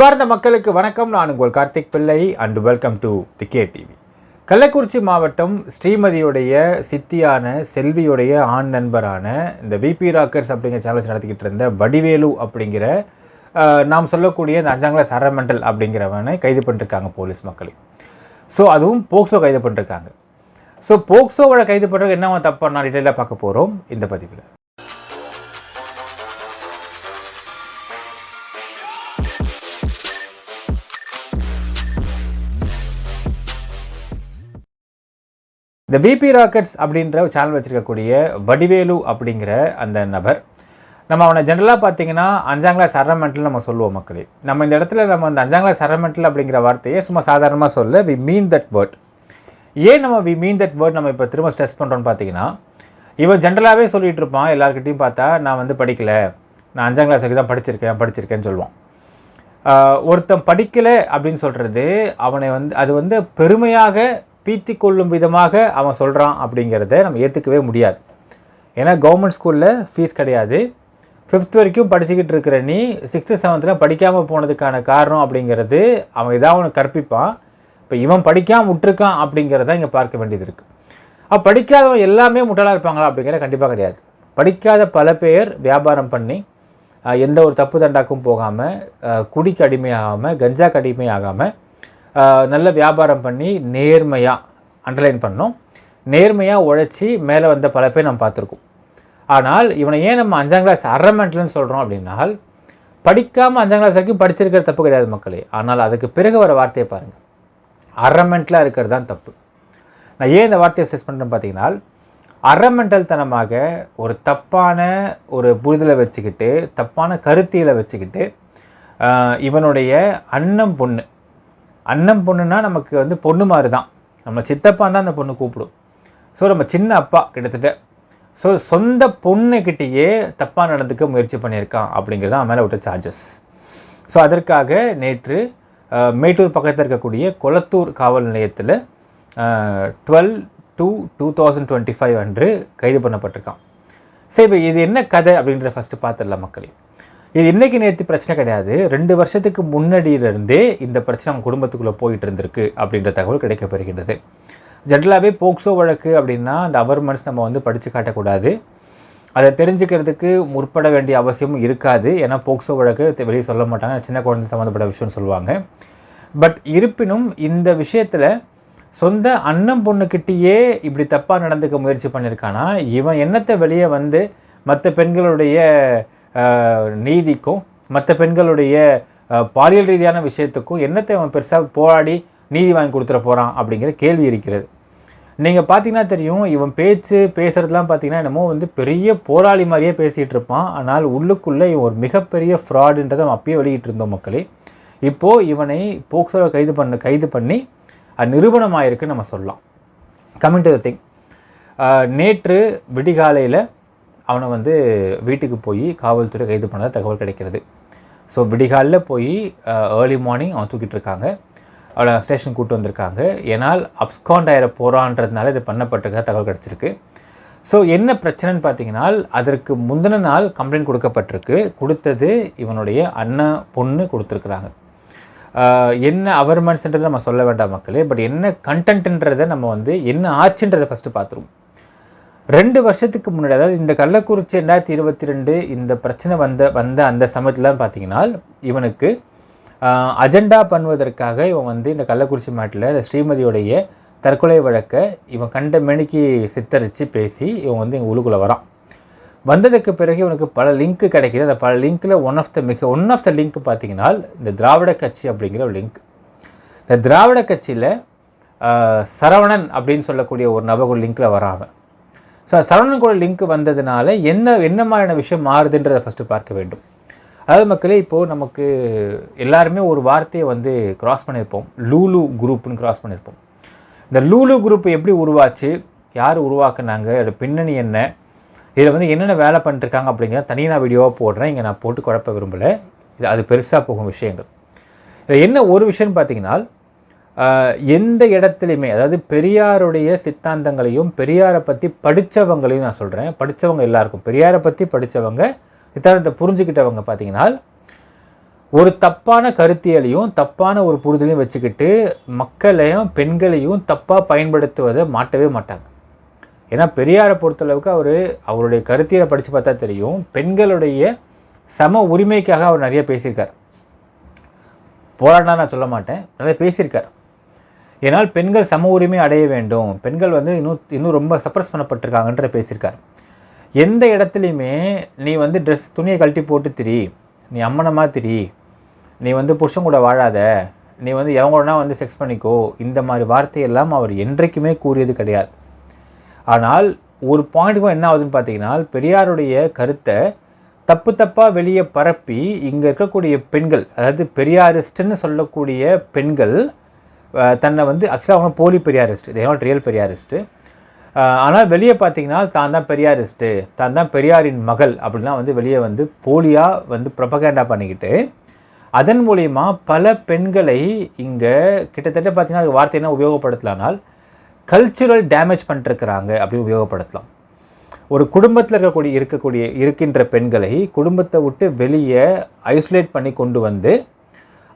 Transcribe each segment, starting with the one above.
அன்பார்ந்த மக்களுக்கு வணக்கம். நான் உங்கள் Karthik Pillai and welcome to the K TV Kallakurichi மாவட்டம் ஸ்ரீமதியுடைய சித்தியான செல்வியுடைய ஆண் நண்பரான இந்த விபி ராக்கர்ஸ் அப்படிங்கிற சேனல் நடத்திக்கிட்டு இருந்த வடிவேலு அப்படிங்கிற நாம் சொல்லக்கூடிய இந்த அஞ்சாம் சரமண்டல் அப்படிங்கிறவனை கைது பண்ணிருக்காங்க போலீஸ் மக்களே. ஸோ அதுவும் போக்சோ கைது பண்ணிருக்காங்க. ஸோ போக்சோவோட கைது பண்ணுறது என்னவன் தப்பான நான் டீட்டெயிலாக பார்க்க போகிறோம் இந்த பதிவில். இந்த விபி ராக்கெட்ஸ் அப்படின்ற ஒரு சேனல் வச்சுருக்கக்கூடிய வடிவேலு அப்படிங்கிற அந்த நபர் நம்ம அவனை ஜென்ரலாக பார்த்தீங்கன்னா அஞ்சாம் கிளாஸ் அரமெண்டல் நம்ம சொல்லுவோம் மக்களே. நம்ம இந்த இடத்துல நம்ம அந்த அஞ்சாம் கிளாஸ் அரமெண்டல் அப்படிங்கிற வார்த்தையை சும்மா சாதாரணமாக சொல்ல வி மீன் தட் வேர்ட் ஏன் நம்ம வி மீன் தட் வேர்ட் நம்ம இப்போ திரும்ப ஸ்ட்ரெஸ் பண்ணுறோன்னு பார்த்தீங்கன்னா இவன் ஜென்ரலாகவே சொல்லிகிட்டு இருப்பான். எல்லாருக்கிட்டையும் பார்த்தா நான் வந்து படிக்கல. நான் அஞ்சாம் கிளாஸ் வரைக்கும் தான் படிச்சிருக்கேன் படிச்சிருக்கேன்னு சொல்லுவான். ஒருத்தன் படிக்கலை அப்படின்னு சொல்கிறது அவனை வந்து அது வந்து பெருமையாக பீத்தி கொள்ளும் விதமாக அவன் சொல்கிறான் அப்படிங்கிறத நம்ம ஏற்றுக்கவே முடியாது. ஏன்னா கவர்மெண்ட் ஸ்கூலில் ஃபீஸ் கிடையாது. ஃபிஃப்த் வரைக்கும் படிச்சுக்கிட்டு இருக்கிற நீ சிக்ஸ்த்து செவன்த்தில் படிக்காமல் போனதுக்கான காரணம் அப்படிங்கிறது அவன் இதாக ஒன்று கற்பிப்பான். இப்போ இவன் படிக்காமல் விட்டுருக்கான் அப்படிங்கிறத இங்கே பார்க்க வேண்டியது இருக்குது அப்போ படிக்காதவன் எல்லாமே முட்டாளாக இருப்பாங்களா அப்படிங்கிறத கண்டிப்பாக கிடையாது. படிக்காத பல பேர் வியாபாரம் பண்ணி எந்த ஒரு தப்பு தண்டாக்கும் போகாமல் குடிக்கு அடிமையாகாமல் கஞ்சாக்கு அடிமையாகாமல் நல்ல வியாபாரம் பண்ணி நேர்மையாக அண்டர்லைன் பண்ணோம் நேர்மையாக உழைச்சி மேலே வந்த பல பேர் நம்ம பார்த்துருக்கோம். ஆனால் இவனை ஏன் நம்ம அஞ்சாம் கிளாஸ் அரமெண்ட்லன்னு சொல்கிறோம் அப்படின்னால் படிக்காமல் அஞ்சாம் கிளாஸ் வரைக்கும் படிச்சிருக்கிற தப்பு கிடையாது மக்களே. ஆனால் அதுக்கு பிறகு வர வார்த்தையை பாருங்கள் அரமெண்ட்டில் இருக்கிறது தான் தப்பு. நான் ஏன் இந்த வார்த்தையை ஸ்ட்ரெஸ் பண்ணுறேன்னு பார்த்தீங்கன்னா அறமெண்டல் தனமாக ஒரு தப்பான ஒரு புரிதலை வச்சுக்கிட்டு தப்பான கருத்தியலை வச்சுக்கிட்டு இவனுடைய அண்ணம் பொண்ணு அண்ணன் பொண்ணுனா நமக்கு வந்து பொண்ணு மாதிரி தான் நம்ம சித்தப்பா தான் அந்த பொண்ணு கூப்பிடும். ஸோ நம்ம சின்ன அப்பா கிட்டத்தட்ட ஸோ சொந்த பொண்ணுக்கிட்டேயே தப்பாக நடந்துக்க முயற்சி பண்ணியிருக்கான் அப்படிங்கிறது அவன் மேலே விட்ட சார்ஜஸ் ஸோ அதற்காக நேற்று மேட்டூர் பக்கத்தில் இருக்கக்கூடிய கொளத்தூர் காவல் நிலையத்தில் twelve two two thousand twenty five அன்று கைது பண்ணப்பட்டிருக்கான். சரி இப்போ இது என்ன கதை அப்படின்றத ஃபஸ்ட்டு பார்த்துடலாம் மக்களே. இது இன்னைக்கு நேற்று பிரச்சனை கிடையாது. ரெண்டு வருஷத்துக்கு முன்னாடியிலிருந்தே இந்த பிரச்சனை அவங்க குடும்பத்துக்குள்ளே போயிட்டு இருந்திருக்கு அப்படின்ற தகவல் கிடைக்கப்பெறுகின்றது. ஜென்ரலாகவே போக்சோ வழக்கு அப்படின்னா அந்த அவர்மெண்ட்ஸ் நம்ம வந்து படித்து காட்டக்கூடாது. அதை தெரிஞ்சுக்கிறதுக்கு முற்பட வேண்டிய அவசியமும் இருக்காது. ஏன்னா போக்சோ வழக்கு வெளியே சொல்ல மாட்டாங்க. சின்ன குழந்தை சம்மந்தப்பட்ட விஷயம்னு சொல்லுவாங்க. பட் இருப்பினும் இந்த விஷயத்தில் சொந்த அண்ணன் பொண்ணுக்கிட்டேயே இப்படி தப்பாக நடந்துக்க முயற்சி பண்ணியிருக்கானா இவன் என்னத்தை வெளியே வந்து மற்ற பெண்களுடைய நீதிக்கும் மற்ற பெண்களுடைய பாலியல் ரீதியான விஷயத்துக்கும் என்னத்தை அவன் பெருசாக போராடி நீதி வாங்கி கொடுத்துட போகிறான் அப்படிங்கிற கேள்வி இருக்கிறது. நீங்கள் பார்த்தீங்கன்னா தெரியும் இவன் பேச்சு பேசுகிறதுலாம் பார்த்தீங்கன்னா என்னமோ வந்து பெரிய போராளி மாதிரியே பேசிகிட்டு இருப்பான். ஆனால் உள்ளுக்குள்ளே இவன் ஒரு மிகப்பெரிய ஃப்ராடுன்றதை அவன் அப்பயே வெளியிட்டு இருந்தோம் மக்களே. இப்போது இவனை போக்சோவை கைது பண்ண கைது பண்ணி அது நிரூபணமாயிருக்குன்னு நம்ம சொல்லலாம். கமிங் டு த திங் நேற்று விடிகாலையில் அவனை வந்து வீட்டுக்கு போய் காவல்துறை கைது பண்ண தகவல் கிடைக்கிறது. ஸோ விடிகாலில் போய் ஏர்லி மார்னிங் அவன் தூக்கிட்டு இருக்காங்க. அவளை ஸ்டேஷன் கூட்டு வந்திருக்காங்க. ஏன்னால் அப்ஸ்காண்ட் ஆயிர போகிறான்றதுனால இது பண்ணப்பட்டிருக்க தகவல் கிடச்சிருக்கு. ஸோ என்ன பிரச்சனைன்னு பார்த்தீங்கன்னா அதற்கு முந்தின நாள் கம்ப்ளைண்ட் கொடுக்கப்பட்டிருக்கு. கொடுத்தது இவனுடைய அண்ணன் பொண்ணு கொடுத்துருக்குறாங்க. என்ன அவர்மெண்ட்ஸ்ன்றதை நம்ம சொல்ல வேண்டாம் மக்களே பட் என்ன கண்டென்ட்ன்றதை நம்ம வந்து என்ன ஆச்சுன்றதை ஃபஸ்ட்டு பார்த்துருவோம். ரெண்டு வருஷத்துக்கு முன்னாடி அதாவது இந்த கள்ளக்குறிச்சி ரெண்டாயிரத்தி இருபத்தி ரெண்டு இந்த பிரச்சனை வந்த வந்த அந்த சமயத்தில் பார்த்தீங்கன்னா இவனுக்கு அஜெண்டா பண்ணுவதற்காக இவன் வந்து இந்த கள்ளக்குறிச்சி மாட்டில் இந்த ஸ்ரீமதியுடைய தற்கொலை வழக்கை இவன் கண்ட மேனிக்கு சித்தரித்து பேசி இவன் வந்து எங்கள் உள்ளுக்குள்ளே வரான். வந்ததுக்கு பிறகு இவனுக்கு பல லிங்க் கிடைக்குது. அந்த பல லிங்க்கில் ஒன் ஆஃப் த மிக ஒன் ஆஃப் த லிங்க் பார்த்தீங்கன்னா இந்த திராவிட கட்சி அப்படிங்கிற ஒரு லிங்க் இந்த திராவிட கட்சியில் சரவணன் அப்படின்னு சொல்லக்கூடிய ஒரு நபர் ஒரு லிங்க்கில் வராங்க ஸோ சரவணன் கூட லிங்க் வந்ததுனால என்ன என்ன மாதிரியான விஷயம் மாறுதுன்றதை ஃபஸ்ட்டு பார்க்க வேண்டும். அதாவது மக்களே இப்போது நமக்கு எல்லாருமே ஒரு வார்த்தையை வந்து கிராஸ் பண்ணியிருப்போம் லூலு குரூப்னு கிராஸ் பண்ணியிருப்போம் இந்த லூலு குரூப் எப்படி உருவாச்சு? யார் உருவாக்குனாங்க? அதோட பின்னணி என்ன? இதில் வந்து என்னென்ன வேலை பண்ணிட்டுருக்காங்க அப்படிங்கிற தனியாக நான் வீடியோவாக போடுறேன். இங்கே நான் போட்டு குழப்ப விரும்பலை. இது அது பெருசாக போகும் விஷயங்கள். இதில் என்ன ஒரு விஷயம்னு பார்த்தீங்கன்னா எந்த இடத்துலையுமே அதாவது பெரியாருடைய சித்தாந்தங்களையும் பெரியாரை பற்றி படித்தவங்களையும் நான் சொல்கிறேன் படித்தவங்க எல்லாருக்கும் பெரியாரை பற்றி படித்தவங்க சித்தாந்தத்தை புரிஞ்சுக்கிட்டவங்க பார்த்தீங்கன்னா ஒரு தப்பான கருத்தியலையும் தப்பான ஒரு புரிதலையும் வச்சுக்கிட்டு மக்களையும் பெண்களையும் தப்பாக பயன்படுத்துவதை மாட்டவே மாட்டாங்க. ஏன்னா பெரியாரை பொறுத்தளவுக்கு அவர் அவருடைய கருத்தியலை படித்து பார்த்தா தெரியும். பெண்களுடைய சம உரிமைக்காக அவர் நிறைய பேசியிருக்கார். போராடினா நான் சொல்ல மாட்டேன். நிறைய பேசியிருக்கார். ஏன்னால் பெண்கள் சம உரிமை அடைய வேண்டும். பெண்கள் வந்து இன்னும் இன்னும் ரொம்ப சப்ரஸ் பண்ணப்பட்டிருக்காங்கன்ற பேசியிருக்கார். எந்த இடத்துலையுமே நீ வந்து ட்ரெஸ் துணியை கழட்டி போட்டு திரி நீ அம்மனமாக திரி நீ வந்து புருஷன் கூட வாழாத நீ வந்து எவங்களா வந்து செக்ஸ் பண்ணிக்கோ இந்த மாதிரி வார்த்தையெல்லாம் அவர் என்றைக்குமே கூறியது கிடையாது. ஆனால் ஒரு பாயிண்ட்டுக்கும் என்ன ஆகுதுன்னு பார்த்தீங்கன்னா பெரியாருடைய கருத்தை தப்பு தப்பாக வெளியே பரப்பி இங்கே இருக்கக்கூடிய பெண்கள் அதாவது பெரியாரிஸ்ட்னு சொல்லக்கூடிய பெண்கள் தன்னை வந்து ஆக்சுவலாக அவங்க போலி Periyarist. They not real Periyarist ஆனால் வெளியே பார்த்தீங்கன்னா தான் தான் பெரியாரிஸ்ட்டு தான் தான் பெரியாரின் மகள் அப்படிலாம் வந்து வெளியே வந்து போலியாக வந்து ப்ரொபகேண்டா பண்ணிக்கிட்டு அதன் மூலிமா பல பெண்களை இங்கே கிட்டத்தட்ட பார்த்தீங்கன்னா அது வார்த்தை என்ன உபயோகப்படுத்தலானால் கல்ச்சுரல் டேமேஜ் பண்ணிட்டுருக்கிறாங்க அப்படின்னு உபயோகப்படுத்தலாம். ஒரு குடும்பத்தில் இருக்கக்கூடிய இருக்கக்கூடிய இருக்கின்ற பெண்களை குடும்பத்தை விட்டு வெளியே ஐசோலேட் பண்ணி கொண்டு வந்து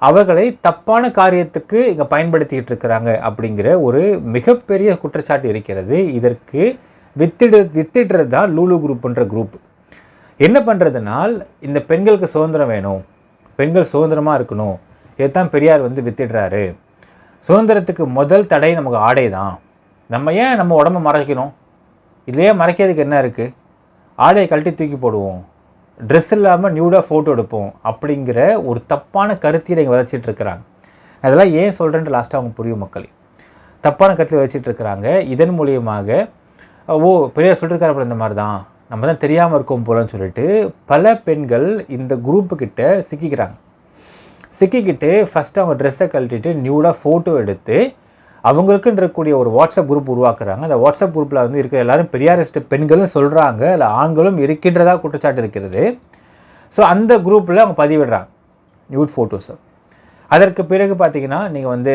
அவர்களை தப்பான காரியத்துக்கு இங்கே பயன்படுத்திக்கிட்டு இருக்கிறாங்க அப்படிங்கிற ஒரு மிகப்பெரிய குற்றச்சாட்டு இருக்கிறது. இதற்கு வித்திடு வித்திடுறது தான் லூலு குரூப்ன்ற குரூப் என்ன பண்ணுறதுனால் இந்த பெண்களுக்கு சுதந்திரம் வேணும். பெண்கள் சுதந்திரமாக இருக்கணும். இதைத்தான் பெரியார் வந்து வித்திடுறாரு. சுதந்திரத்துக்கு முதல் தடை நமக்கு ஆடை தான். நம்ம ஏன் நம்ம உடம்ப மறைக்கணும்? இல்லையே மறைக்கிறதுக்கு என்ன இருக்குது ஆடையை கழட்டி தூக்கி போடுவோம். ட்ரெஸ் இல்லாமல் நியூடாக ஃபோட்டோ எடுப்போம் அப்படிங்கிற ஒரு தப்பான கருத்தியலை இங்கே விதைச்சிட்டு இருக்கிறாங்க. அதெல்லாம் ஏன் சொல்கிறேன்ட்டு லாஸ்ட்டாக அவங்க புரியும் மக்களே. தப்பான கருத்தில் வச்சுட்டு இருக்கிறாங்க. இதன் மூலியமாக ஓ பெரியார் சொல்லியிருக்காரு அப்படி இந்த மாதிரி தான் நம்ம தான் தெரியாமல் இருக்கோம் போலன்னு சொல்லிட்டு பல பெண்கள் இந்த குரூப்புக்கிட்ட சிக்கிக்கிறாங்க. சிக்கிக்கிட்டு ஃபஸ்ட்டு அவங்க ட்ரெஸ்ஸை கழட்டிட்டு நியூடாக ஃபோட்டோ எடுத்து அவங்களுக்குன்னு இருக்கக்கூடிய ஒரு வாட்ஸ்அப் குரூப் உருவாக்குறாங்க. அந்த வாட்ஸ்அப் குரூப்பில் வந்து இருக்கிற எல்லாரும் பெரியாரிஸ்ட் பெண்களும் சொல்கிறாங்க இல்லை ஆண்களும் இருக்கின்றதாக குற்றச்சாட்டு இருக்கிறது. ஸோ அந்த குரூப்பில் அவங்க பதிவிடுறாங்க. நியூட் ஃபோட்டோஸை அதற்கு பிறகு பார்த்தீங்கன்னா நீங்கள் வந்து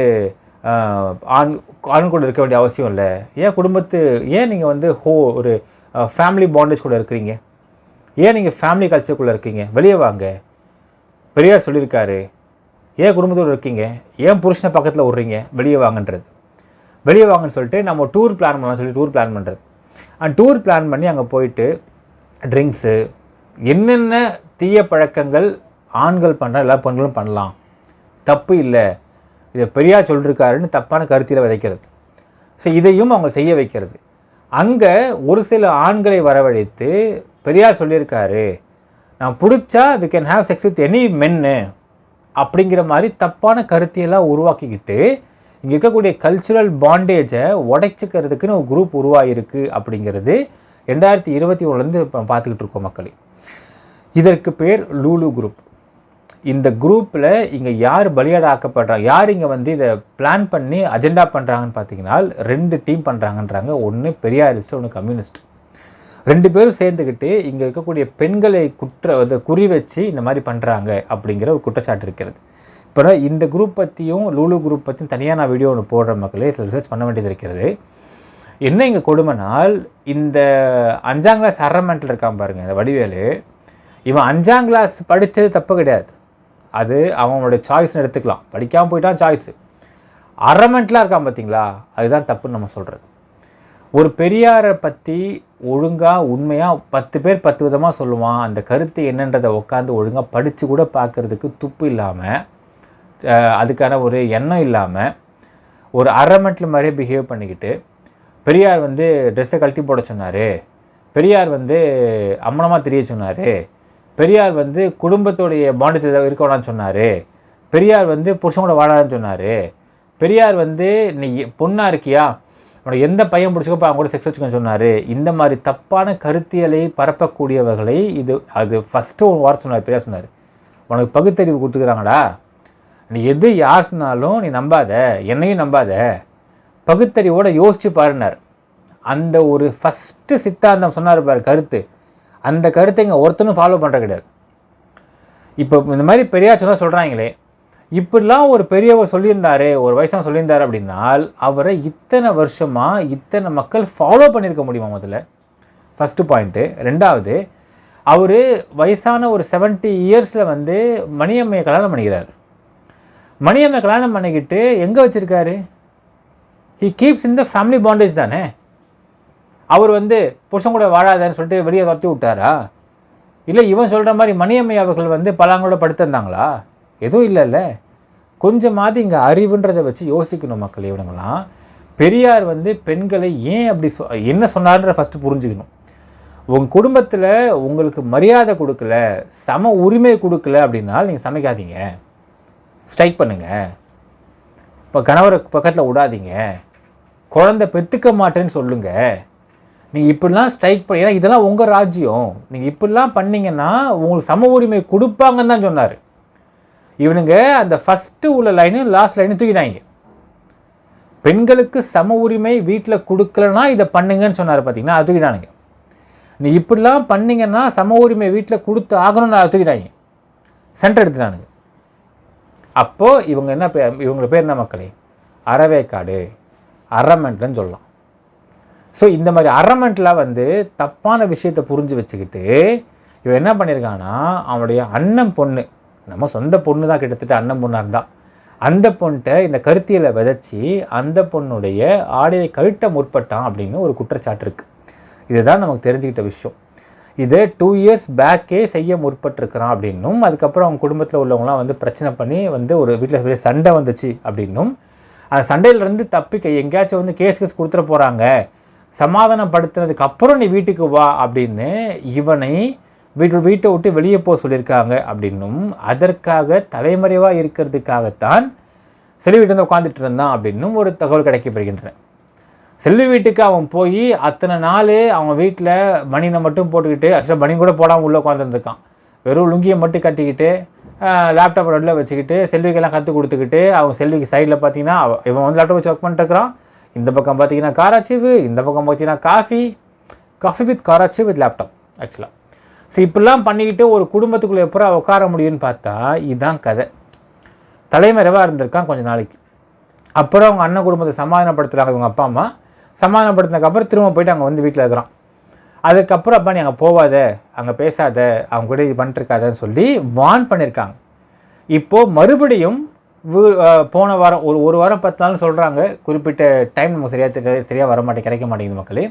ஆண் ஆண் கூட இருக்க வேண்டிய அவசியம் இல்லை. ஏன் குடும்பத்து ஏன் நீங்கள் வந்து ஹோ ஒரு ஃபேமிலி பாண்டேஜ் கூட இருக்கிறீங்க? ஏன் நீங்கள் ஃபேமிலி கல்ச்சருக்குள்ளே இருக்கீங்க? வெளியே வாங்க. பெரியார் சொல்லியிருக்காரு. ஏன் குடும்பத்தோடு இருக்கீங்க? ஏன் புருஷனை பக்கத்தில் விட்றீங்க? வெளியே வாங்கன்றது. வெளியே வாங்கன்னு சொல்லிட்டு நம்ம டூர் பிளான் பண்ணலாம் சொல்லி டூர் பிளான் பண்ணுறது அண்ட் டூர் பிளான் பண்ணி அங்கே போயிட்டு ட்ரிங்க்ஸு என்னென்ன தீய பழக்கங்கள் ஆண்கள் பண்ணுற எல்லா பெண்களும் பண்ணலாம். தப்பு இல்லை. இதை பெரியார் சொல்லியிருக்காருன்னு தப்பான கருத்தில் விதைக்கிறது. ஸோ இதையும் அவங்க செய்ய வைக்கிறது. அங்கே ஒரு சில ஆண்களை வரவழைத்து பெரியார் சொல்லியிருக்காரு நான் பிடிச்சா we can have sex with any மென்னு அப்படிங்கிற மாதிரி தப்பான கருத்தியெல்லாம் உருவாக்கிக்கிட்டு இங்கே இருக்கக்கூடிய கல்ச்சுரல் பாண்டேஜை உடைச்சிக்கிறதுக்குன்னு ஒரு குரூப் உருவாகிருக்கு அப்படிங்கிறது ரெண்டாயிரத்தி இருபத்தி ஒன்றுலேருந்து இப்போ பார்த்துக்கிட்டு இருக்கோம் மக்களே. இதற்கு பேர் லூலு குரூப் இந்த குரூப்பில் இங்கே யார் பலியாட ஆக்கப்படுறாங்க யார் இங்கே வந்து இதை பிளான் பண்ணி அஜெண்டா பண்ணுறாங்கன்னு பார்த்தீங்கன்னா ரெண்டு டீம் பண்ணுறாங்கன்றாங்க ஒன்று பெரியாரிஸ்ட் ஒன்று கம்யூனிஸ்ட் ரெண்டு பேரும் சேர்ந்துக்கிட்டு இங்கே இருக்கக்கூடிய பெண்களை குற்ற வந்து குறி வச்சு இந்த மாதிரி பண்ணுறாங்க அப்படிங்கிற ஒரு குற்றச்சாட்டு இருக்கிறது. அப்புறம் இந்த குரூப் பற்றியும் லூலு குரூப் பற்றியும் தனியாக நான் வீடியோ ஒன்று போடுற மக்களே. சில ரிசர்ச் பண்ண வேண்டியது இருக்கிறது. என்ன இங்கே கொடுமைனால் இந்த அஞ்சாம் கிளாஸ் அரமெண்ட்டில் இருக்கான் பாருங்கள் இந்த வடிவேலு. இவன் அஞ்சாம் கிளாஸ் படித்தது தப்பு கிடையாது. அது அவனுடைய சாய்ஸ்னு எடுத்துக்கலாம். படிக்காமல் போயிட்டான் சாய்ஸு அரமெண்ட்லாம் இருக்கான் பார்த்தீங்களா அதுதான் தப்புன்னு நம்ம சொல்கிறது ஒரு பெரியாரை பற்றி ஒழுங்காக உண்மையாக பத்து பேர் பத்து விதமாக சொல்லுவான். அந்த கருத்து என்னன்றதை உட்காந்து ஒழுங்காக படித்து கூட பார்க்குறதுக்கு துப்பு இல்லாமல் அதுக்கான ஒரு எண்ணம் இல்லாமல் ஒரு அரமெண்ட்டில் மாதிரியே பிஹேவ் பண்ணிக்கிட்டு பெரியார் வந்து ட்ரெஸ்ஸை கழட்டி போட சொன்னார் பெரியார் வந்து அம்மனமாக தெரிய சொன்னார் பெரியார் வந்து குடும்பத்தோடைய பாண்டத்தில் இருக்க வேணாம்னு சொன்னார் பெரியார் வந்து புருஷனோட வாழாதுன்னு சொன்னார் பெரியார் வந்து நீ பொண்ணாக இருக்கியா? உனக்கு எந்த பையன் பிடிச்சிக்கப்போ அவங்க கூட செக்ஸ் வச்சுக்கன்னு சொன்னார். இந்த மாதிரி தப்பான கருத்தியலை பரப்பக்கூடியவர்களை இது அது ஃபஸ்ட்டு ஒரு வார்த்தை சொன்னார் பெரியார் சொன்னார். உனக்கு பகுத்தறிவு கொடுத்துக்கிறாங்களா நீ எது யார் சொன்னாலும் நீ நம்பாத என்னையும் நம்பாத. பகுத்தறிவோடு யோசித்து பாருனார் அந்த ஒரு ஃபஸ்ட்டு சித்தாந்தம் சொன்னார் பாரு கருத்து. அந்த கருத்தை இங்கே ஒருத்தனும் ஃபாலோ பண்ணுற கிடையாது. இப்போ இந்த மாதிரி பெரியார் சொன்னால் சொல்கிறாங்களே இப்படிலாம் ஒரு பெரியவர் சொல்லியிருந்தாரு ஒரு வயசாக சொல்லியிருந்தாரு அப்படின்னால் அவரை இத்தனை வருஷமாக இத்தனை மக்கள் ஃபாலோ பண்ணியிருக்க முடியுமா முதல்ல? ஃபஸ்ட்டு பாயிண்ட்டு ரெண்டாவது அவர் வயசான ஒரு செவன்ட்டி இயர்ஸில் வந்து மணியம்மையை கல்யாணம் பண்ணிக்கிறார். மணியம்மை கல்யாணம் பண்ணிக்கிட்டு எங்கே வச்சுருக்காரு? He keeps in the family bondage தானே? அவர் வந்து புருஷன் கூட வாழாதன்னு சொல்லிட்டு வெளியே துரத்தி விட்டாரா? இல்லை இவன் சொல்கிற மாதிரி மணியம்மை அவர்கள் வந்து பலாங்களோட படுத்திருந்தாங்களா எதுவும் இல்லைல்ல. கொஞ்சமாவது இங்கே அறிவுன்றதை வச்சு யோசிக்கணும் மக்கள் இவனுங்களாம் பெரியார் வந்து பெண்களை ஏன் அப்படி சொ என்ன சொன்னார்ன்ற ஃபஸ்ட்டு புரிஞ்சுக்கணும். உங்கள் குடும்பத்தில் உங்களுக்கு மரியாதை கொடுக்கல சம உரிமை கொடுக்கல அப்படின்னா நீங்கள் சமைக்காதீங்க. ஸ்ட்ரைக் பண்ணுங்கள் இப்போ கணவரை பக்கத்தில் விடாதீங்க. குழந்தை பெற்றுக்க மாட்டேன்னு சொல்லுங்கள் நீங்கள் இப்படிலாம் ஸ்ட்ரைக் பண்ணி ஏன்னா இதெல்லாம் உங்கள் ராஜ்யம் நீங்கள் இப்படிலாம் பண்ணிங்கன்னா உங்களுக்கு சம உரிமை கொடுப்பாங்கன்னு தான் சொன்னார். இவனுங்க அந்த ஃபஸ்ட்டு உள்ள லைனு லாஸ்ட் லைனு தூக்கினாங்க பெண்களுக்கு சம உரிமை வீட்டில் கொடுக்கலன்னா இதை பண்ணுங்கன்னு சொன்னார் பார்த்தீங்கன்னா அது தூக்கிட்டானுங்க. நீ இப்படிலாம் பண்ணீங்கன்னா சம உரிமை வீட்டில் கொடுத்து ஆகணும்னு அதை தூக்கிட்டாங்க. சென்டர் எடுத்துட்டானுங்க. அப்போது இவங்க என்ன பே இவங்க பேர் என்ன மக்களே? அறவேக்காடு. அரமெண்ட்லன்னு சொல்லலாம். ஸோ இந்த மாதிரி அறமெண்ட்டில் வந்து தப்பான விஷயத்தை புரிஞ்சு வச்சுக்கிட்டு இவன் என்ன பண்ணியிருக்கான்னா அவனுடைய அண்ணன் பொண்ணு நம்ம சொந்த பொண்ணு தான் கிட்டத்தட்ட அண்ணன் பொண்ணாக இருந்தால் அந்த பொண்ணிட்ட இந்த கருத்தியலை விதைச்சி அந்த பொண்ணுடைய ஆடையை கழுட்ட முற்பட்டான் அப்படின்னு ஒரு குற்றச்சாட்டு இருக்குது இதுதான் நமக்கு தெரிஞ்சுக்கிட்ட விஷயம். இதை டூ இயர்ஸ் பேக்கே செய்ய முற்பட்டிருக்கிறான் அப்படின்னும் அதுக்கப்புறம் அவங்க குடும்பத்தில் உள்ளவங்களாம் வந்து பிரச்சனை பண்ணி வந்து ஒரு வீட்டில் பெரிய சண்டை வந்துச்சு அப்படின்னும். அந்த சண்டையிலேருந்து தப்பிக்க எங்கேயாச்சும் வந்து கேஸ் கேஸ் கொடுத்துட போகிறாங்க சமாதானப்படுத்தினதுக்கப்புறம் நீ வீட்டுக்கு வா அப்படின்னு இவனை வீட்டு வீட்டை விட்டு வெளியே போக சொல்லியிருக்காங்க அப்படின்னும். அதற்காக தலைமறைவாக இருக்கிறதுக்காகத்தான் செல்வி வீட்டு வந்து உட்காந்துட்டு இருந்தான் அப்படின்னும் ஒரு தகவல் கிடைக்கப்படுகின்றன செல்வி வீட்டுக்கு அவன் போய் அத்தனை நாள் அவன் வீட்டில் மணினை மட்டும் போட்டுக்கிட்டு ஆக்சுவலாக மணி கூட போடாமல் உள்ளே உட்காந்துருந்துருக்கான் வெறும் லுங்கியை மட்டும் கட்டிக்கிட்டு லேப்டாப் ரெட்டில் வச்சுக்கிட்டு செல்விக்கெல்லாம் கற்றுக் கொடுத்துக்கிட்டு அவன் செல்விக்கு சைடில் பார்த்தீங்கன்னா இவன் வந்து லேப்டாப் வச்சு ஒர்க் பண்ணிட்டுருக்கிறான். இந்த பக்கம் பார்த்தீங்கன்னா காராச்சிவு இந்த பக்கம் பார்த்தீங்கன்னா coffee coffee with Karachi with laptop ஆக்சுவலாக ஸோ இப்படிலாம் பண்ணிக்கிட்டு ஒரு குடும்பத்துக்குள்ளே எப்போ உட்கார முடியும்னு பார்த்தா இதுதான் கதை. தலைமறைவாக இருந்திருக்கான் கொஞ்சம் நாளைக்கு. அப்புறம் அவங்க அண்ணன் குடும்பத்தை சமாதானப்படுத்துகிறாங்க இவங்க அப்பா அம்மா. சமாதானப்படுத்தினதுக்கப்புறம் திரும்ப போயிட்டு அங்கே வந்து வீட்டில் இருக்கிறான். அதுக்கப்புறம் அப்பா நீ அங்கே போவாத அங்கே பேசாத அவங்க கூட இது பண்ணிட்டுருக்காதன்னு சொல்லி வார்ன் பண்ணியிருக்காங்க இப்போது மறுபடியும் போன வாரம் ஒரு ஒரு வாரம் பத்து நாள்னு சொல்கிறாங்க குறிப்பிட்ட டைம் நமக்கு சரியாக சரியாக வர மாட்டேங்க கிடைக்க மாட்டேங்குது மக்களே.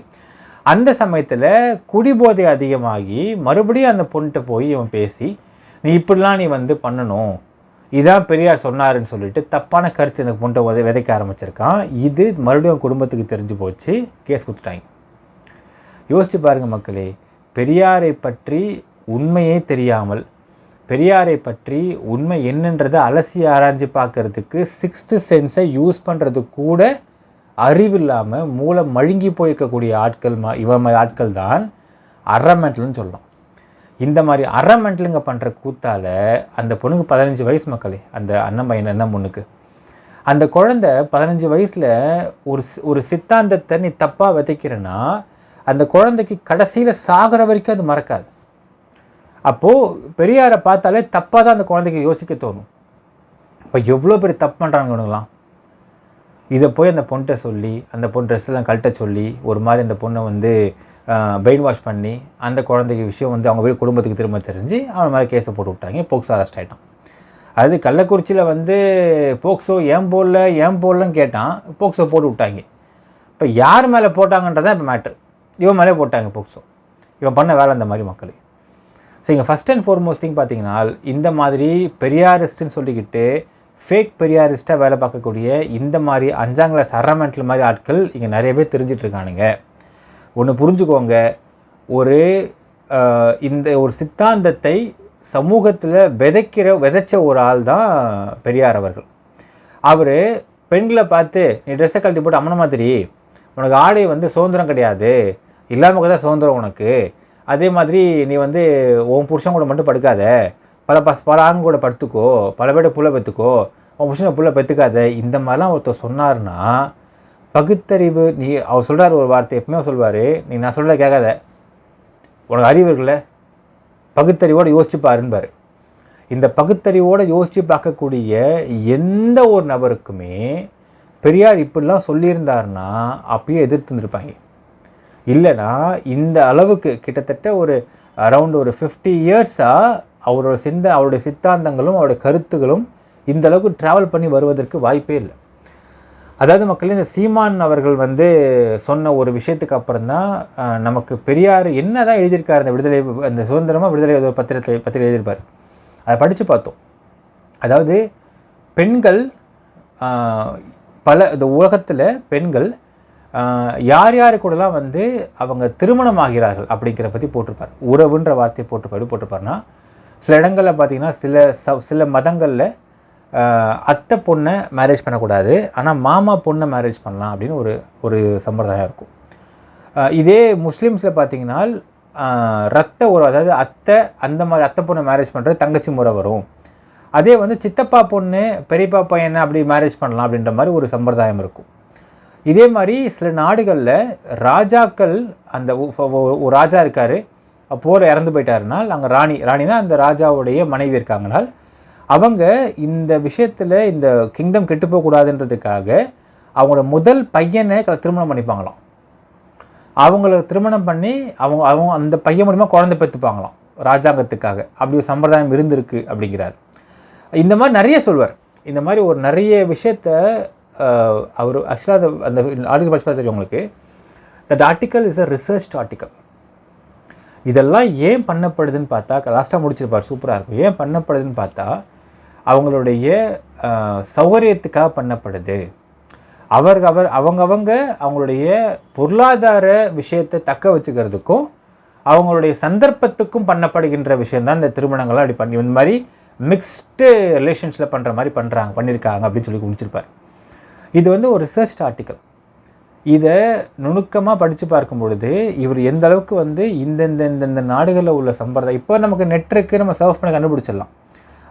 அந்த சமயத்தில் குடிபோதை அதிகமாகி மறுபடியும் அந்த பொண்ணுகிட்ட போய் இவன் பேசி நீ இப்படிலாம் நீ வந்து பண்ணணும் இதான் பெரியார் சொன்னாருன்னு சொல்லிட்டு தப்பான கருத்து இந்த பொண்ணை உத விதைக்க ஆரம்பிச்சிருக்கான். இது மறுபடியும் குடும்பத்துக்கு தெரிஞ்சு போச்சு. கேஸ் கொடுத்துட்டாங்க யோசித்து பாருங்கள் மக்களே பெரியாரை பற்றி உண்மையே தெரியாமல் பெரியாரை பற்றி உண்மை என்னன்றதை அலசி ஆராய்ஞ்சு பார்க்கறதுக்கு சிக்ஸ்த்து சென்ஸை யூஸ் பண்ணுறது கூட அறிவில்லாமல் மூளை மழுங்கி போயிருக்கக்கூடிய ஆட்கள் மா இவ மாதிரி ஆட்கள் தான் அறமெண்டல்னு சொல்லலாம் இந்த மாதிரி அரை அறமெண்டலுங்க பண்ணுற கூத்தால் அந்த பொண்ணுக்கு பதினஞ்சு வயசு மக்களே அந்த அண்ணன் பையன் அண்ணன் பொண்ணுக்கு அந்த குழந்தை பதினஞ்சு வயசில் ஒரு சி- ஒரு சித்தாந்தத்தை நீ தப்பாக விதைக்கிறேன்னா அந்த குழந்தைக்கு கடைசியில் சாகிற வரைக்கும் அது மறக்காது. அப்போது பெரியாரை பார்த்தாலே தப்பாக தான் அந்த குழந்தைக்கு யோசிக்க தோணும். இப்போ எவ்வளோ பெரிய தப்பு பண்ணுறாங்கலாம் இதை போய் அந்த பொண்ணிட்ட சொல்லி அந்த பொண்ணு ட்ரெஸ்லாம் கழட்ட சொல்லி ஒரு மாதிரி அந்த பொண்ணை வந்து பிரெயின் வாஷ் பண்ணி அந்த குழந்தைக்கு விஷயம் வந்து அவங்க வீடு குடும்பத்துக்கு திரும்ப தெரிஞ்சு அவன் மேலே கேஸை போட்டு விட்டாங்க. போக்ஸோ அரெஸ்ட் ஆகிட்டான் அது கள்ளக்குறிச்சியில் வந்து போக்ஸோ ஏன் போடல ஏன் போடலன்னு கேட்டான். போக்ஸோ போட்டு விட்டாங்க. இப்போ யார் மேலே போட்டாங்கன்றதான் இப்போ மேட்ரு இவன் மேலே போட்டாங்க போக்ஸோ இவன் பண்ண வேலை அந்த மாதிரி மக்கள். ஸோ இங்கே ஃபஸ்ட் அண்ட் foremost thing பார்த்தீங்கன்னா இந்த மாதிரி பெரியாரிஸ்ட்டுன்னு சொல்லிக்கிட்டு ஃபேக் பெரியாரிஸ்ட்டாக வேலை பார்க்கக்கூடிய இந்த மாதிரி அஞ்சாம் கிளாஸ் அரமெண்ட்டில் மாதிரி ஆட்கள் இங்கே நிறைய பேர் தெரிஞ்சிட்ருக்கானுங்க ஒன்று புரிஞ்சுக்கோங்க. ஒரு இந்த ஒரு சித்தாந்தத்தை சமூகத்தில் விதைக்கிற விதைச்ச ஒரு ஆள் தான் பெரியார் அவர்கள். அவர் பெண்களை பார்த்து நீ ட்ரெஸ்ஸை கழட்டி போட்டு அம்மன மாதிரி உனக்கு ஆடை வந்து சுதந்திரம் கிடையாது. இல்லாமல் தான் சுதந்திரம் உனக்கு. அதே மாதிரி நீ வந்து உன் புருஷன் கூட மட்டும் படுக்காத. பல பஸ் பல ஆண் கூட படுத்துக்கோ. பல பேரை புள்ள பெற்றுக்கோ உன் புருஷனை புள்ள பெற்றுக்காத இந்த மாதிரிலாம் ஒருத்தர் சொன்னார்னா பகுத்தறிவு நீ அவர் சொல்கிறார் ஒரு வார்த்தை எப்பவுமே சொல்வார் நீ நான் சொல்ல கேட்காத. உனக்கு அறிவு இருக்குல்ல? பகுத்தறிவோடு யோசிச்சு பாருன்பார். இந்த பகுத்தறிவோடு யோசித்து பார்க்கக்கூடிய எந்த ஒரு நபருக்குமே பெரியார் இப்படிலாம் சொல்லியிருந்தாருன்னா அப்பயே எதிர்த்து இருந்திருப்பாங்க. இல்லைனா இந்த அளவுக்கு கிட்டத்தட்ட ஒரு அரவுண்ட் ஒரு ஃபிஃப்டி இயர்ஸாக அவரோட சிந்த அவருடைய சித்தாந்தங்களும் அவருடைய கருத்துகளும் இந்த அளவுக்கு ட்ராவல் பண்ணி வருவதற்கு வாய்ப்பே இல்லை. அதாவது மக்கள் இந்த சீமான் அவர்கள் வந்து சொன்ன ஒரு விஷயத்துக்கு அப்புறம் தான் நமக்கு பெரியார் என்ன தான் எழுதியிருக்கார் அந்த விடுதலை அந்த சுதந்திரமாக விடுதலை ஏதோ பத்திரத்தில் பத்திரிகை எழுதியிருப்பார். அதை படித்து பார்த்தோம். அதாவது பெண்கள் பல இந்த உலகத்தில் பெண்கள் யார் யார் கூடலாம் வந்து அவங்க திருமணம் ஆகிறார்கள் அப்படிங்கிற பற்றி போட்டிருப்பார். உறவுன்ற வார்த்தையை போட்டிருப்பார் எப்படி போட்டிருப்பாருன்னா சில இடங்களில் பார்த்தீங்கன்னா சில ச சில மதங்களில் அத்தை பொண்ணை மேரேஜ் பண்ணக்கூடாது. ஆனால் மாமா பொண்ணை மேரேஜ் பண்ணலாம் அப்படின்னு ஒரு ஒரு சம்பிரதாயம் இருக்கும். இதே முஸ்லீம்ஸில் பார்த்தீங்கன்னா ரத்த உறவு அதாவது அத்தை அந்த மாதிரி அத்தை பொண்ணை மேரேஜ் பண்ணுறது தங்கச்சி முறை வரும். அதே வந்து சித்தப்பா பொண்ணு பெரியப்பா பையனை அப்படி மேரேஜ் பண்ணலாம் அப்படின்ற மாதிரி ஒரு சம்பிரதாயம் இருக்கும். இதே மாதிரி சில நாடுகளில் ராஜாக்கள் அந்த ஒரு ராஜா இருக்கார் போர் இறந்து போயிட்டாருனால் அங்கே ராணி ராணினா அந்த ராஜாவுடைய மனைவி இருக்காங்கனால் அவங்க இந்த விஷயத்தில் இந்த கிங்டம் கெட்டு போகக்கூடாதுன்றதுக்காக அவங்களோட முதல் பையனை க- திருமணம் பண்ணிப்பாங்களாம். அவங்கள திருமணம் பண்ணி அவங்க அவங்க அந்த பையன் மூலிமா குழந்தை பெற்றுப்பாங்களாம் ராஜாங்கத்துக்காக. அப்படி ஒரு சம்பிரதாயம் இருந்திருக்கு அப்படிங்கிறார். இந்த மாதிரி நிறைய சொல்வார். இந்த மாதிரி ஒரு நிறைய விஷயத்த அவர் ஆக்சுவலாக அந்த ஆர்டிகல் படிச்சு தெரியும் உங்களுக்கு? That article is a research article இதெல்லாம் ஏன் பண்ணப்படுதுன்னு பார்த்தா லாஸ்ட்டாக முடிச்சிருப்பார் சூப்பராக இருக்கும். ஏன் பண்ணப்படுதுன்னு பார்த்தா அவங்களுடைய சௌகரியத்துக்காக பண்ணப்படுது. அவர் அவர் அவங்கவங்க அவங்களுடைய பொருளாதார விஷயத்தை தக்க வச்சுக்கிறதுக்கும் அவங்களுடைய சந்தர்ப்பத்துக்கும் பண்ணப்படுகின்ற விஷயந்தான் இந்த திருமணங்கள்லாம் அப்படி பண்ணி இந்த மாதிரி மிக்ஸ்டு ரிலேஷன்ஸில் பண்ணுற மாதிரி பண்ணுறாங்க பண்ணியிருக்காங்க அப்படின்னு சொல்லி முடிச்சிருப்பார். இது வந்து ஒரு ரிசர்ச் ஆர்டிக்கல் இதை நுணுக்கமாக படித்து பார்க்கும் பொழுது இவர் எந்த அளவுக்கு வந்து இந்தந்த இந்தந்த நாடுகளில் உள்ள சம்பிரதாயம் இப்போ நமக்கு நெட் இருக்குது நம்ம சர்வ் பண்ண கண்டுபிடிச்சிடலாம்.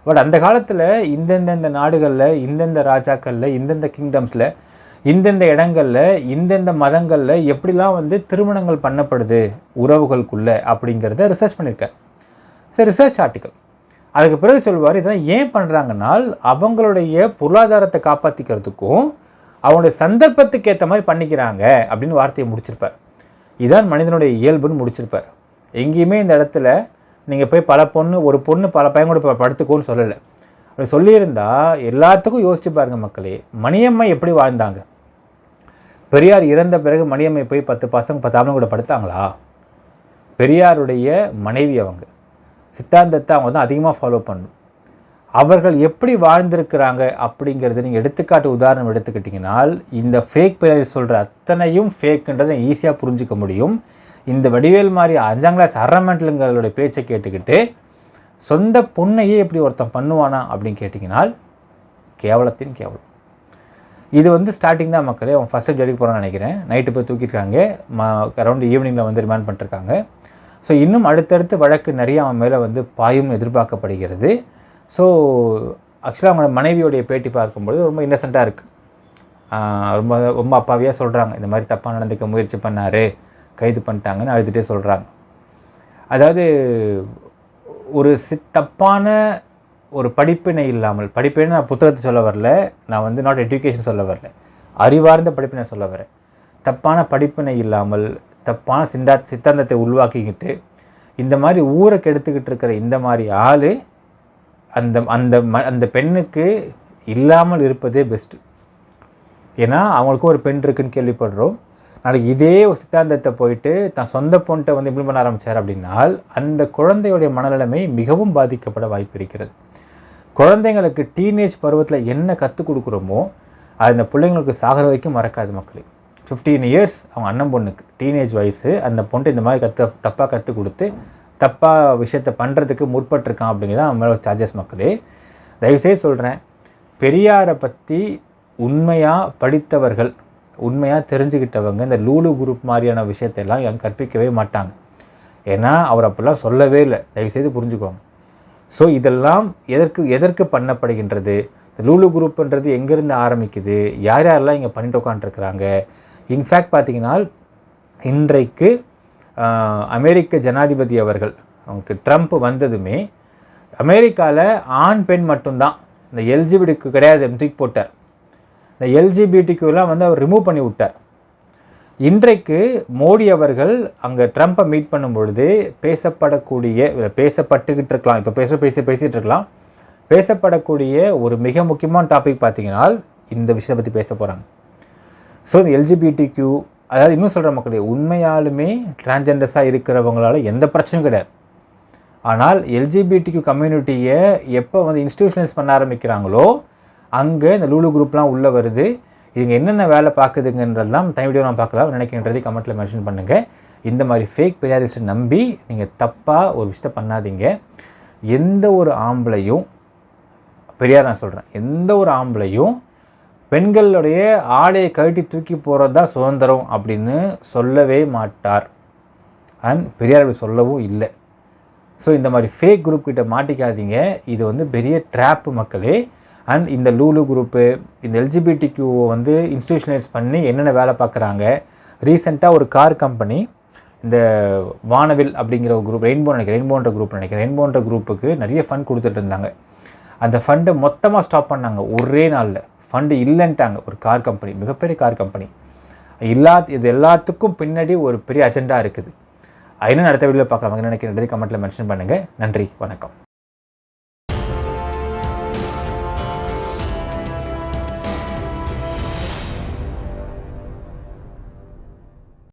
பட் அந்த காலத்தில் இந்தந்தந்த நாடுகளில் இந்தந்த ராஜாக்களில் இந்தந்த கிங்டம்ஸில் இந்தந்த இடங்களில் இந்தந்த மதங்களில் எப்படிலாம் வந்து திருமணங்கள் பண்ணப்படுது உறவுகளுக்குள்ளே அப்படிங்கிறத ரிசர்ச் பண்ணியிருக்கார் சரி ரிசர்ச் ஆர்டிக்கல் அதுக்கு பிறகு சொல்லுவார் இதெல்லாம் ஏன் பண்ணுறாங்கன்னா அவங்களுடைய பொருளாதாரத்தை காப்பாற்றிக்கிறதுக்கும் அவங்களுடைய சந்தர்ப்பத்துக்கு ஏற்ற மாதிரி பண்ணிக்கிறாங்க அப்படின்னு வார்த்தையை முடிச்சிருப்பார். இதான் மனிதனுடைய இயல்புன்னு முடிச்சிருப்பார். எங்கேயுமே இந்த இடத்துல நீங்கள் போய் பல பொண்ணு ஒரு பொண்ணு பல பையன் கூட படுத்துக்கோன்னு சொல்லலை. அப்படி சொல்லியிருந்தா எல்லாத்துக்கும் யோசிச்சு பாருங்க மக்களே மணியம்மை எப்படி வாழ்ந்தாங்க? பெரியார் இறந்த பிறகு மணியம்மை போய் பத்து பசங்க பத்து ஆம்பளை கூட படுத்தாங்களா? பெரியாருடைய மனைவி அவங்க. சித்தாந்தத்தை அவங்க தான் அதிகமாக ஃபாலோ பண்ணும். அவர்கள் எப்படி வாழ்ந்திருக்கிறாங்க அப்படிங்கிறத நீங்கள் எடுத்துக்காட்டு உதாரணம் எடுத்துக்கிட்டிங்கனால் இந்த ஃபேக் பெரியார் சொல்கிற அத்தனையும் ஃபேக்குன்றதை ஈஸியாக புரிஞ்சுக்க முடியும். இந்த வடிவேல் மாதிரி அஞ்சாம் கிளாஸ் அரமெண்ட்லுங்களுடைய பேச்சை கேட்டுக்கிட்டு சொந்த பொண்ணையே எப்படி ஒருத்தன் பண்ணுவானா அப்படின்னு கேட்டிங்கனால் கேவலத்தின் கேவலம். இது வந்து ஸ்டார்டிங் தான் மக்களே. அவன் ஃபஸ்ட்டு ஜெயிலுக்கு போகிறான்னு நினைக்கிறேன். நைட்டு போய் தூக்கியிருக்காங்க. ம அரௌண்ட் ஈவினிங்கில் வந்து ரிமாண்ட் பண்ணிருக்காங்க. ஸோ இன்னும் அடுத்தடுத்து வழக்கு நிறைய அவன் மேலே வந்து பாயும் எதிர்பார்க்கப்படுகிறது. ஸோ ஆக்சுவலாக அவங்களோட மனைவியோடைய பேட்டி பார்க்கும்பொழுது ரொம்ப இன்னசென்ட்டாக இருக்குது ரொம்ப ரொம்ப அப்பாவியாக சொல்கிறாங்க இந்த மாதிரி தப்பாக நடந்துக்க முயற்சி பண்ணார். கைது பண்ணிட்டாங்கன்னு அழுதுகிட்டே சொல்கிறாங்க அதாவது ஒரு சித்தப்பான தப்பான ஒரு படிப்பினை இல்லாமல் படிப்பினை நான் புத்தகத்தை சொல்ல வரல நான் வந்து நாட் எஜுகேஷன் சொல்ல வரல அறிவார்ந்த படிப்பினை சொல்ல வரேன். தப்பான படிப்பினை இல்லாமல் தப்பான சிந்தா சித்தாந்தத்தை உருவாக்கிக்கிட்டு இந்த மாதிரி ஊரை கெடுத்துக்கிட்டு இருக்கிற இந்த மாதிரி ஆள் அந்த அந்த ம அந்த பெண்ணுக்கு இல்லாமல் இருப்பதே பெஸ்ட்டு ஏன்னா அவங்களுக்கும் ஒரு பெண் இருக்குன்னு கேள்விப்படுறோம். நாளைக்கு இதே ஒரு சித்தாந்தத்தை போயிட்டு தான் சொந்த பொண்ணை வந்து இம்ப்ளிமெண்ட் பண்ண ஆரம்பித்தார் அப்படின்னால் அந்த குழந்தையுடைய மனநிலைமை மிகவும் பாதிக்கப்பட வாய்ப்பு இருக்கிறது. குழந்தைங்களுக்கு டீனேஜ் பருவத்தில் என்ன கற்றுக் கொடுக்குறோமோ அது அந்த பிள்ளைங்களுக்கு சாகிற வரைக்கும் மறக்காது மக்களே. ஃபிஃப்டீன் இயர்ஸ் அவங்க அண்ணன் பொண்ணுக்கு டீனேஜ் வயசு அந்த பொண்ணு இந்த மாதிரி கற்று தப்பாக கற்றுக் கொடுத்து தப்பாக விஷயத்தை பண்ணுறதுக்கு முற்பட்டிருக்கான் அப்படிங்கிறது அவன் மேலே சார்ஜஸ் மக்களே. தயவுசெய்து சொல்கிறேன் பெரியாரை பற்றி உண்மையாக படித்தவர்கள் உண்மையாக தெரிஞ்சுக்கிட்டவங்க இந்த லூலு குரூப் மாதிரியான விஷயத்தையெல்லாம் எங்க கற்பிக்கவே மாட்டாங்க. ஏன்னா அவர் அப்படிலாம் சொல்லவே இல்லை. தயவுசெய்து புரிஞ்சுக்கோங்க. ஸோ இதெல்லாம் எதற்கு எதற்கு பண்ணப்படுகின்றது? இந்த லூலு குரூப்ன்றது எங்கேருந்து ஆரம்பிக்குது? யார் யாரெல்லாம் இங்கே பண்ணிட்டு உட்காந்துருக்குறாங்க இன்ஃபேக்ட் பார்த்தீங்கன்னா இன்றைக்கு அமெரிக்க ஜனாதிபதி அவர்கள் அவங்களுக்கு ட்ரம்ப் வந்ததுமே அமெரிக்காவில் ஆண் பெண் மட்டும்தான். இந்த எல்ஜிபிடிக்கு கிடையாது தூக்கி போட்டார். இந்த எல்ஜிபிடிக்குலாம் வந்து அவர் ரிமூவ் பண்ணி விட்டார். இன்றைக்கு மோடி அவர்கள் அங்கே ட்ரம்ப்பை மீட் பண்ணும் பொழுது பேசப்படக்கூடிய பேசப்பட்டுக்கிட்டு இருக்கலாம். இப்போ பேச பேசி பேசிகிட்டு இருக்கலாம். பேசப்படக்கூடிய ஒரு மிக முக்கியமான டாபிக் பார்த்தீங்கன்னா இந்த விஷயத்தை பற்றி பேச போகிறாங்க ஸோ இந்த எல்ஜிபிடி கியூ அதாவது இன்னும் சொல்கிற மக்களே உண்மையாலுமே டிரான்ஜெண்டர்ஸாக இருக்கிறவங்களால எந்த பிரச்சனையும் கிடையாது. ஆனால் எல்ஜிபிடிக்கு கம்யூனிட்டியை எப்போ வந்து இன்ஸ்டியூஷனலைஸ் பண்ண ஆரம்பிக்கிறாங்களோ அங்கே இந்த லூலு குரூப்லாம் உள்ளே வருது. இதுங்க என்னென்ன வேலை பார்க்குதுங்கன்றதெல்லாம் தனி வீடியோ நான் பார்க்கலாம் நினைக்கின்றதை கமெண்ட்டில் மென்ஷன் பண்ணுங்கள் இந்த மாதிரி ஃபேக் பெரியாரிஸ்ட்டை நம்பி நீங்கள் தப்பாக ஒரு விஷயத்தை பண்ணாதீங்க. எந்த ஒரு ஆம்பளையும் பெரியார் நான் சொல்கிறேன் எந்த ஒரு ஆம்பளையும் பெண்களுடைய ஆடையை கழட்டி தூக்கி போகிறது தான் சுதந்திரம் அப்படின்னு சொல்லவே மாட்டார். அண்ட் பெரியார் அப்படி சொல்லவும் இல்லை. ஸோ இந்த மாதிரி ஃபேக் குரூப் கிட்ட மாட்டிக்காதீங்க. இது வந்து பெரிய ட்ராப்பு மக்களே. அண்ட் இந்த லூலு குரூப்பு இந்த எல்ஜிபிடி கியூவை வந்து இன்ஸ்டியூஷனலைஸ் பண்ணி என்னென்ன வேலை பார்க்குறாங்க? ரீசெண்டாக ஒரு கார் கம்பெனி இந்த வானவில் அப்படிங்கிற ஒரு குரூப் ரெயின்போ நினைக்கிறேன் ரெயின்போன்ற குரூப் நினைக்கிறேன். ரெயின்போன்ற குரூப்புக்கு நிறைய ஃபண்ட் கொடுத்துட்டு இருந்தாங்க. அந்த ஃபண்டை மொத்தமாக ஸ்டாப் பண்ணாங்க. ஒரே நாளில் ஃபண்டு இல்லைன்ட்டாங்க. ஒரு கார் கம்பெனி மிகப்பெரிய கார் கம்பெனி எல்லா இது எல்லாத்துக்கும் பின்னாடி ஒரு பெரிய அஜெண்டா இருக்குது. என்ன அடுத்த வீடியோவில் பார்க்கலாம். நினைக்கிறேன் கமெண்ட்டில் மென்ஷன் பண்ணுங்கள் நன்றி வணக்கம்.